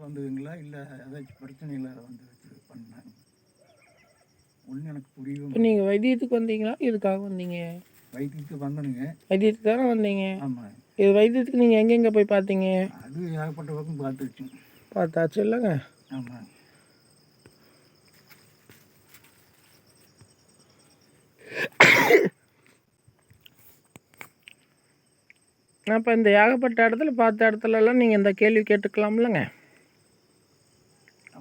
வந்ததுங்களா? இல்லை ஏதாச்சும் பிரச்சனையில் வந்து வச்சு பண்ணாங்க. ஒன்றும் எனக்கு புரியவும் இப்போ நீங்கள் வைத்தியத்துக்கு வந்தீங்களா? இதுக்காக வந்தீங்க? வைத்தியத்துக்கு வந்தனுங்க. வைத்தியத்துக்கு தானே வந்தீங்க? ஆமாம் இது வைத்தியத்துக்கு நீங்கள் எங்கெங்கே போய் பார்த்தீங்க? அது ஏகப்பட்ட பக்கம் பார்த்துருச்சு பார்த்தாச்சு இல்லைங்க. ஆமாம் அப்போ இந்த ஏகப்பட்ட இடத்துல பார்த்த இடத்துலலாம் நீங்கள் இந்த கேள்வி கேட்டுக்கலாம்லங்க.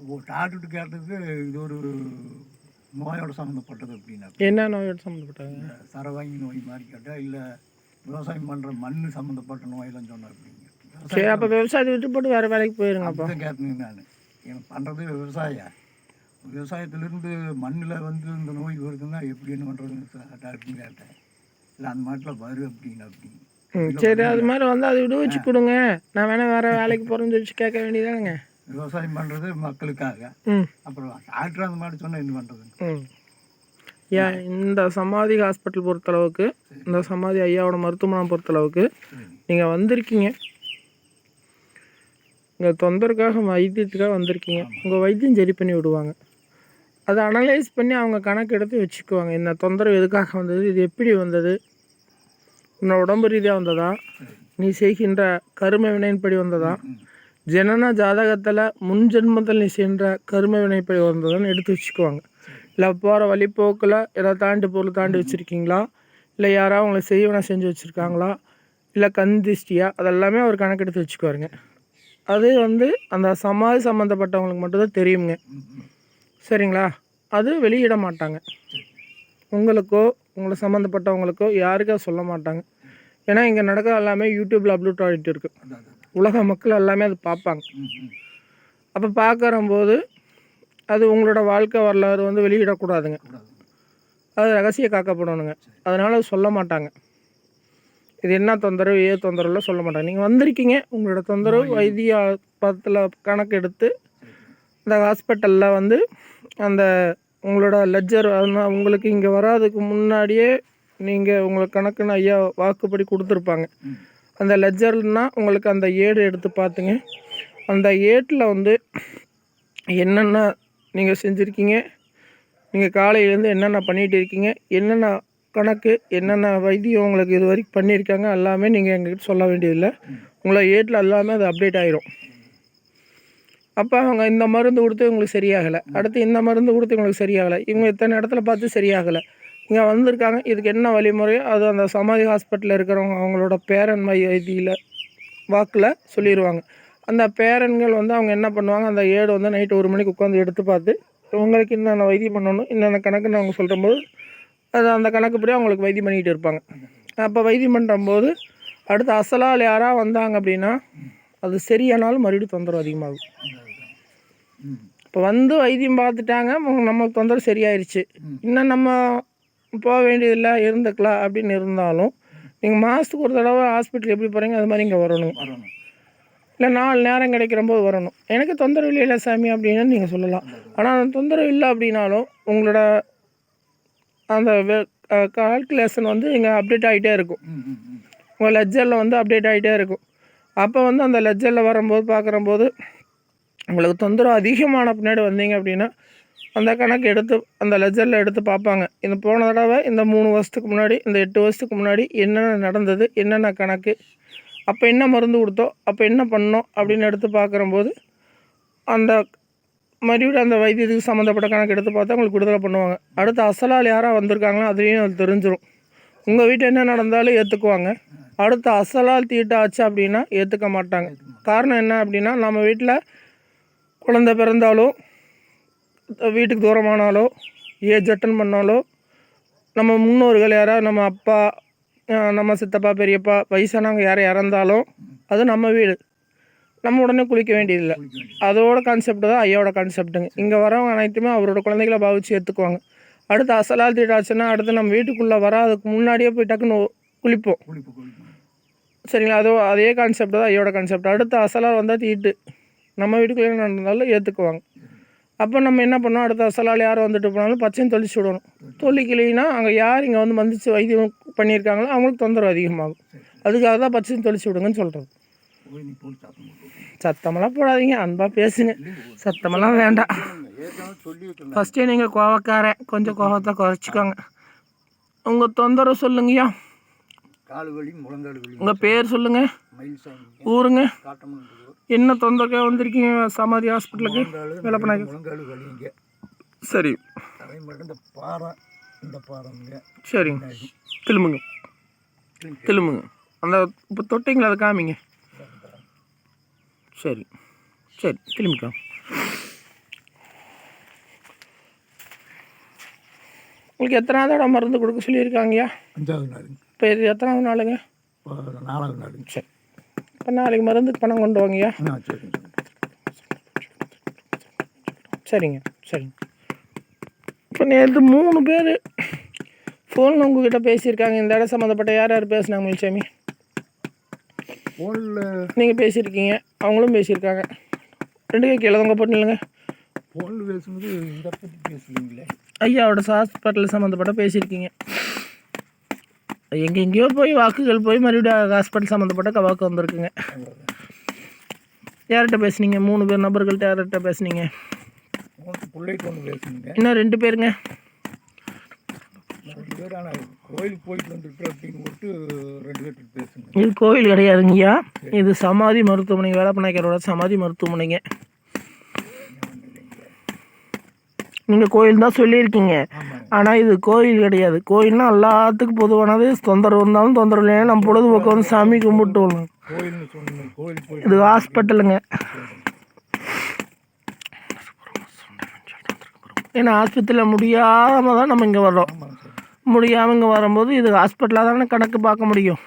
ஒரு டாக்டர்கிட்ட கேட்டதுக்கு இது ஒரு நோயோட சம்மந்தப்பட்டது அப்படின்னா என்ன நோயோட சம்மந்தப்பட்டாங்க இந்த சரவாங்கி நோய் மாதிரி கேட்டால் இல்லை விவசாயம் பண்ணுற மண் சம்மந்தப்பட்ட நோயெல்லாம் சொன்னார் அப்படிங்க. சரி அப்போ விவசாயத்தை விட்டு போட்டு வேறு வேலைக்கு போயிருங்க அப்போ. கேட்டேங்க நான். எனக்கு பண்ணுறது விவசாயம். விவசாயத்திலிருந்து மண்ணில் வந்து இந்த நோய் வருதுன்னா எப்படி என்ன பண்ணுறதுன்னு டாக்டர் கேட்டேன். இல்லை அந்த மாட்டில் வரும் அப்படின்னு அப்படின்னு சரி அது மாதிரி வந்து அதை விட வச்சு கொடுங்க. நான் வேணா வேறு வேலைக்கு போகிறேன்னு சொல்லி கேட்க வேண்டியதானுங்க விவசாயம் பண்ணுறது மக்களுக்காக. அப்புறம் டாக்டர் அந்த மாதிரி சொன்னால் என்ன பண்ணுறது ஏன் இந்த சமாதி ஹாஸ்பிட்டல் பொறுத்தளவுக்கு இந்த சமாதி ஐயாவோட மருத்துவமனை பொறுத்தளவுக்கு நீங்கள் வந்திருக்கீங்க. உங்கள் தொந்தரவுக்காக வைத்தியத்துக்காக வந்திருக்கீங்க. உங்கள் வைத்தியம் சரி பண்ணி விடுவாங்க. அதை அனலைஸ் பண்ணி அவங்க கணக்கு எடுத்து வச்சுக்குவாங்க. இந்த தொந்தரவு எதுக்காக வந்தது? இது எப்படி வந்தது? உன்னோட உடம்பு ரீதியாக வந்ததா? நீ செய்கின்ற கரும வினையின்படி வந்ததா? ஜனன ஜாதகத்தில் முன் ஜென்மத்தில் நீ சென்ற கரும வினைப்படி வந்ததான்னு எடுத்து வச்சுக்குவாங்க. இல்லை போகிற வழிப்போக்கில் ஏதாவது தாண்டி பொருள் தாண்டி வச்சுருக்கீங்களா? இல்லை யாராவது உங்களை செய்வனை செஞ்சு வச்சுருக்காங்களா? இல்லை கண் திஷ்டியா அதெல்லாமே அவர் கணக்கெடுத்து வச்சுக்குவாருங்க. அது வந்து அந்த சமாதி சம்மந்தப்பட்டவங்களுக்கு மட்டும்தான் தெரியுங்க. சரிங்களா? அது வெளியிட மாட்டாங்க. உங்களுக்கோ உங்களை சம்மந்தப்பட்டவங்களுக்கோ யாருக்கோ சொல்ல மாட்டாங்க. ஏன்னா இங்கே நடக்கிற எல்லாமே யூடியூப்பில் அப்லோட் ஆகிட்டு இருக்கு. அதான் அதான். உலக மக்கள் எல்லாமே அது பார்ப்பாங்க. அப்போ பார்க்கறம்போது அது உங்களோட வாழ்க்கை வரலாறு வந்து வெளியிடக்கூடாதுங்க. கூடாது அது ரகசிய காக்கப்படணுங்க. அதனால் அது சொல்ல மாட்டாங்க. இது என்ன தொந்தரவு ஏ தொந்தரவுலாம் சொல்ல மாட்டாங்க. நீங்கள் வந்திருக்கீங்க உங்களோட தொந்தரவு வைத்திய பத்தில் கணக்கு எடுத்து இந்த ஹாஸ்பிட்டலில் வந்து அந்த உங்களோட லெஜர் உங்களுக்கு இங்கே வராதுக்கு முன்னாடியே நீங்கள் உங்களுக்கு கணக்குன்னு ஐயா வாக்குப்படி கொடுத்துருப்பாங்க. அந்த லெஜர்னால் உங்களுக்கு அந்த ஏடு எடுத்து பார்த்துங்க அந்த ஏட்டில் வந்து என்னென்ன நீங்கள் செஞ்சுருக்கீங்க? நீங்கள் காலையிலேருந்து என்னென்ன பண்ணிகிட்டு இருக்கீங்க? என்னென்ன கணக்கு என்னென்ன வைத்தியம் உங்களுக்கு இது வரைக்கும் பண்ணியிருக்காங்க எல்லாமே நீங்கள் எங்ககிட்ட சொல்ல வேண்டியதில்லை. உங்களை ஏட்டில் எல்லாமே அது அப்டேட் ஆகிரும் அப்போ அவங்க இந்த மருந்து கொடுத்து உங்களுக்கு சரியாகலை. அடுத்து இந்த மருந்து கொடுத்து உங்களுக்கு சரியாகலை. இவங்க இத்தனை இடத்துல பார்த்து சரியாகலை. இங்கே வந்திருக்காங்க. இதுக்கு என்ன வழிமுறையோ அது அந்த சமாதி ஹாஸ்பிட்டலில் இருக்கிறவங்க அவங்களோட பேரன் வைத்தியில் வாக்கில் சொல்லிடுவாங்க அந்த பேரன்கள் வந்து அவங்க என்ன பண்ணுவாங்க? அந்த ஏடு வந்து நைட்டு ஒரு மணிக்கு உட்காந்து எடுத்து பார்த்து உங்களுக்கு என்னென்ன வைத்தியம் பண்ணணும் என்னென்ன கணக்குன்னு அவங்க சொல்கிற போது அது அந்த கணக்குப்படி அவங்களுக்கு வைத்தியம் பண்ணிக்கிட்டு இருப்பாங்க. அப்போ வைத்தியம் பண்ணுறம்போது அடுத்து அசலால் யாராக வந்தாங்க அப்படின்னா அது சரியானாலும் மறுபடியும் தொந்தரவு அதிகமாகும். இப்போ வந்து வைத்தியம் பார்த்துட்டாங்க நம்ம தொந்தரவு சரியாயிருச்சு. இன்னும் நம்ம போக வேண்டியதில்லை இருந்துக்கலாம் அப்படின்னு இருந்தாலும் நீங்கள் மாதத்துக்கு ஒரு தடவை ஹாஸ்பிட்டல் எப்படி போகிறீங்க அது மாதிரி இங்கே வரணும். வரணும். இல்லை நாலு நேரம் கிடைக்கிற போது வரணும். எனக்கு தொந்தரவு இல்லை சாமி அப்படின்னு நீங்கள் சொல்லலாம். ஆனால் அந்த தொந்தரவு இல்லை அப்படின்னாலும் உங்களோட அந்த கால்குலேஷன் வந்து இங்கே அப்டேட் ஆகிட்டே இருக்கும். உங்கள் லெஜரில் வந்து அப்டேட் ஆகிட்டே இருக்கும். அப்போ வந்து அந்த லெஜரில் வரும்போது பார்க்குறம்போது உங்களுக்கு தொந்தரவு அதிகமான பின்னாடி வந்தீங்க அப்படின்னா அந்த கணக்கு எடுத்து அந்த லெஜரில் எடுத்து பார்ப்பாங்க. இந்த போன தடவை இந்த மூணு வருஷத்துக்கு முன்னாடி இந்த எட்டு வருஷத்துக்கு முன்னாடி என்னென்ன நடந்தது என்னென்ன கணக்கு அப்போ என்ன மருந்து கொடுத்தோ அப்போ என்ன பண்ணோம் அப்படின்னு எடுத்து பார்க்குறம்போது அந்த மறுபடியும் அந்த வைத்தியத்துக்கு சம்மந்தப்பட்ட கணக்கு எடுத்து பார்த்தா உங்களுக்கு விடுதலை பண்ணுவாங்க. அடுத்து அசலால் யாராக வந்திருக்காங்களோ அதையும் அது தெரிஞ்சிடும் உங்கள் வீட்டில் என்ன நடந்தாலும் ஏற்றுக்குவாங்க அடுத்து அசலால் தீட்டாச்சு அப்படின்னா ஏற்றுக்க மாட்டாங்க. காரணம் என்ன அப்படின்னா நம்ம வீட்டில் குழந்தை பிறந்தாலும் வீட்டுக்கு தூரமானாலோ ஏஜ் அட்டன் பண்ணாலோ நம்ம முன்னோர்கள் யாராவது நம்ம அப்பா நம்ம சித்தப்பா பெரியப்பா வயசானவங்க யாரும் இறந்தாலும் அது நம்ம வீடு. நம்ம உடனே குளிக்க வேண்டியதில்லை. அதோட கான்செப்ட் தான் ஐயாவோட கான்செப்ட்டுங்க இங்கே வரவங்க அனைத்துமே அவரோட குழந்தைகளை பாவிச்சு ஏற்றுக்குவாங்க அடுத்து அசலால் தீட்டாச்சுன்னா அடுத்து நம்ம வீட்டுக்குள்ளே வராதுக்கு முன்னாடியே போய் டக்குன்னு குளிப்போம். சரிங்களா? அதோ அதே கான்செப்ட் தான் ஐயோட கான்செப்ட் அடுத்து அசலால் வந்தால் தீட்டு. நம்ம வீட்டுக்குள்ளே நடந்தாலும் ஏற்றுக்குவாங்க அப்போ நம்ம என்ன பண்ணோம் அடுத்த அசலால் யார் வந்துட்டு போனாலும் பச்சையும் தொளிச்சு விடணும். தொல்லிக்கலைன்னா அங்கே யார் இங்கே வந்து மந்திச்சு வைத்தியம் பண்ணியிருக்காங்களோ அவங்களுக்கு தொந்தரவு அதிகமாகும். அதுக்காக தான் பச்சையும் தொளிச்சு விடுங்கன்னு சொல்கிறது சத்தமெல்லாம் போடாதீங்க அன்பாக பேசுங்க. சத்தமெல்லாம் வேண்டாம். ஃபஸ்ட்டே நீங்கள் கோவக்காரன். கொஞ்சம் கோவத்தை குறைச்சிக்கோங்க. உங்கள் தொந்தரவு சொல்லுங்கய்யா. உங்கள் பேர் சொல்லுங்கள் ஊருங்க. என்ன தொந்தரவுக்காக வந்திருக்கீங்க? சமாதி ஹாஸ்பிட்டலுக்கு வலிங்க சரி. இந்த பாறை இந்த பாறைங்க சரிங்க திரும்புங்க. திரும்புங்க. அந்த இப்போ தொட்டிங்களா அதை காமிங்க. சரி. சரி திரும்பிக்கலாம் உங்களுக்கு எத்தனாவது இடம் மருந்து கொடுக்க சொல்லியிருக்காங்கய்யா? அஞ்சாவது நாளுங்க. இப்போ இது எத்தனாவது நாளுங்க? நாலாவது நாளுங்க. சரி. இப்போ நாளைக்கு மருந்துக்கு பணம் கொண்டு வாங்கய்யா சரிங்க சரிங்க. இப்போ நேற்று மூணு பேர் ஃபோனில் உங்ககிட்ட பேசியிருக்காங்க. இந்த இடம் சம்மந்தப்பட்ட யார் யார் பேசுனாங்க முனிசாமி ஃபோனில் நீங்கள் பேசியிருக்கீங்க அவங்களும் பேசியிருக்காங்க. ரெண்டு கை கீழே உங்கள் பொண்ணுங்க ஃபோனில் பேசும்போது இதை பற்றி பேசுவீங்களே? ஐயாவோட ஹாஸ்பிட்டல் சம்மந்தப்பட்ட பேசியிருக்கீங்க. எங்கே எங்கேயோ போய் வாக்குகள் போய் மறுபடியும் ஹாஸ்பிட்டல் சம்மந்தப்பட்ட வாக்கு வந்திருக்குங்க. யார்கிட்ட பேசுனீங்க? மூணு பேர் நபர்கள்ட்ட யார்கிட்ட பேசுனீங்க? பிள்ளைக்கு ஒன்று பேசுனீங்க இன்னும் ரெண்டு பேருங்க. ரெண்டு பேர் ஆனால் கோயிலுக்கு போயிட்டு வந்துட்டு அப்படின்னு ரெண்டு பேர்கிட்ட பேசுங்க இது கோவில் கிடையாதுங்கய்யா. இது சமாதி மருத்துவமனை வேலப்பநாயக்கரோட சமாதி மருத்துவமனைங்க. நீங்கள் கோயில் தான் சொல்லியிருக்கீங்க. ஆனால் இது கோயில் கிடையாது. கோயில்னா எல்லாத்துக்கும் பொதுவானது தொந்தரவு இருந்தாலும் தொந்தரவு இல்லையா நம்ம பொழுதுபோக்கு வந்து சாமி கும்பிட்டு வரணும் இது ஹாஸ்பிட்டலுங்க. ஏன்னா ஆஸ்பத்திரியில் முடியாமல் தான் நம்ம இங்கே வர்றோம். முடியாமல் இங்கே வரும்போது இது ஹாஸ்பிட்டலாக தானே கணக்கு பார்க்க முடியும்.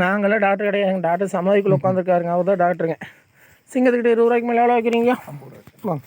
நாங்களாம் டாக்டர் கிடையாது. டாக்டர் சமாதிக்குள்ளே உட்காந்துருக்காருங்க அவர் தான் டாக்டருங்க. சிங்கத்துக்கிட்ட இருபது ரூபாய்க்கு மேலே எவ்வளோ வைக்கிறீங்க? ஐம்பது ரூபா வாங்க.